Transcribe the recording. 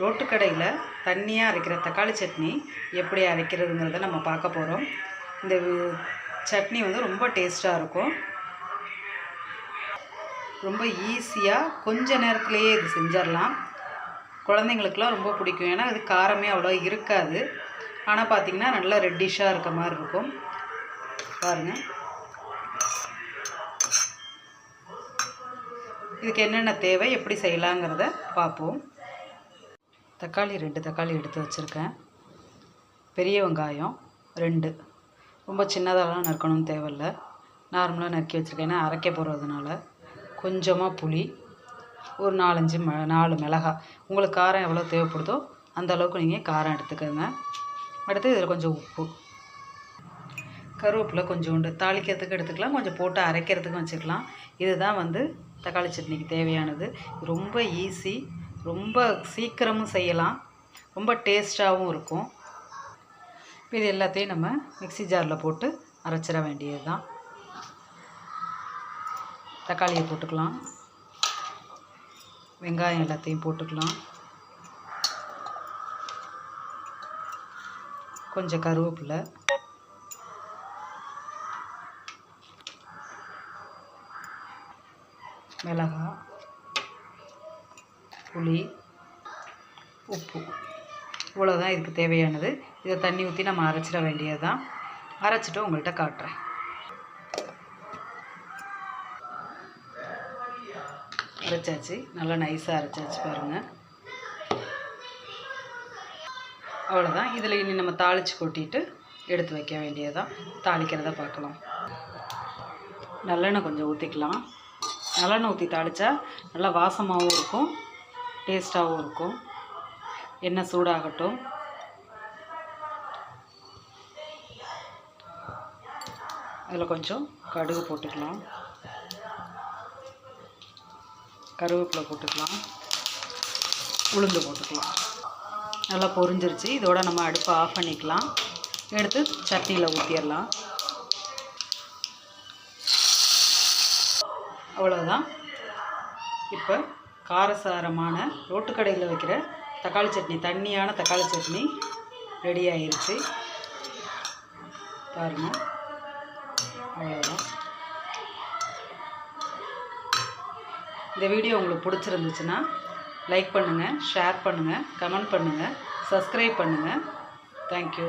ரோட்டுக்கடையில் தண்ணியாக அரைக்கிற தக்காளி சட்னி எப்படி அரைக்கிறதுங்கிறத நம்ம பார்க்க போகிறோம். இந்த சட்னி வந்து ரொம்ப டேஸ்ட்டாக இருக்கும். ரொம்ப ஈஸியாக கொஞ்ச நேரத்துலேயே இது செஞ்சிடலாம். குழந்தைங்களுக்குலாம் ரொம்ப பிடிக்கும். ஏன்னா இது காரமே அவ்வளோ இருக்காது. ஆனால் பார்த்திங்கன்னா நல்லா ரெட்டிஷாக இருக்க மாதிரி இருக்கும். பாருங்கள் இதுக்கு என்னென்ன தேவை எப்படி செய்யலாங்கிறத பார்ப்போம். தக்காளி ரெண்டு தக்காளி எடுத்து வச்சுருக்கேன். பெரிய வெங்காயம் ரெண்டு. ரொம்ப சின்னதாலாம் நறுக்கணும்னு தேவையில்ல. நார்மலாக நறுக்கி வச்சுருக்கேன். ஏன்னா அரைக்க போகிறதுனால கொஞ்சமாக புளி ஒரு நாலஞ்சு ம நாலு மிளகாய் உங்களுக்கு காரம் எவ்வளோ தேவைப்படுதோ அந்த அளவுக்கு நீங்கள் காரம் எடுத்துக்கோங்க. அடுத்து இதில் கொஞ்சம் உப்பு. கருவேப்பிலை கொஞ்சோண்டு தாளிக்கிறதுக்கு எடுத்துக்கலாம். கொஞ்சம் போட்டு அரைக்கிறதுக்கும் வச்சுக்கலாம். இதுதான் வந்து தக்காளி சட்னிக்கு தேவையானது. ரொம்ப ஈஸி ரொம்ப சீக்கிரமும் செய்யலாம். ரொம்ப டேஸ்ட்டாகவும் இருக்கும். இது எல்லாத்தையும் நம்ம மிக்ஸி ஜாரில் போட்டு அரைச்சிட வேண்டியது தான் தக்காளியை போட்டுக்கலாம். வெங்காயம் எல்லாத்தையும் போட்டுக்கலாம். கொஞ்சம் கருவேப்பிலை. மிளகா புளி உப்பு. இவ்வளோதான் இதுக்கு தேவையானது. இதை தண்ணி ஊற்றி நம்ம அரைச்சிட வேண்டியது தான் அரைச்சிட்டு உங்கள்கிட்ட காட்டுறேன். அரைச்சாச்சு. நல்லா நைஸாக அரைச்சாச்சு பாருங்கள் அவ்வளோதான் இதில் இனி நம்ம தாளித்து கொட்டிட்டு எடுத்து வைக்க வேண்டியதான் தாளிக்கிறத பார்க்கலாம். நல்லெண்ணெய் கொஞ்சம் ஊற்றிக்கலாம் நல்லெண்ணெய் ஊற்றி தாளித்தா நல்லா வாசமாகவும் இருக்கும் டேஸ்ட்டாகவும் இருக்கும். எண்ணெய் சூடாகட்டும். அதில் கொஞ்சம் கடுகு போட்டுக்கலாம். கருவேப்பிலை போட்டுக்கலாம். உளுந்து போட்டுக்கலாம். நல்லா பொரிஞ்சிருச்சு. இதோட நம்ம அடுப்பை ஆஃப் பண்ணிக்கலாம். எடுத்து சட்னியில் ஊற்றிடலாம் அவ்வளோதான் இப்போ காரசாரமான ரோட்டுக்கடையில் வைக்கிற தக்காளி சட்னி தண்ணியான தக்காளி சட்னி ரெடி ஆயிடுச்சு பாருங்கள் அவ்வளோதான் இந்த வீடியோ உங்களுக்கு பிடிச்சிருந்துச்சுன்னா லைக் பண்ணுங்கள் ஷேர் பண்ணுங்கள் கமெண்ட் பண்ணுங்கள் சப்ஸ்கிரைப் பண்ணுங்கள் தேங்க்யூ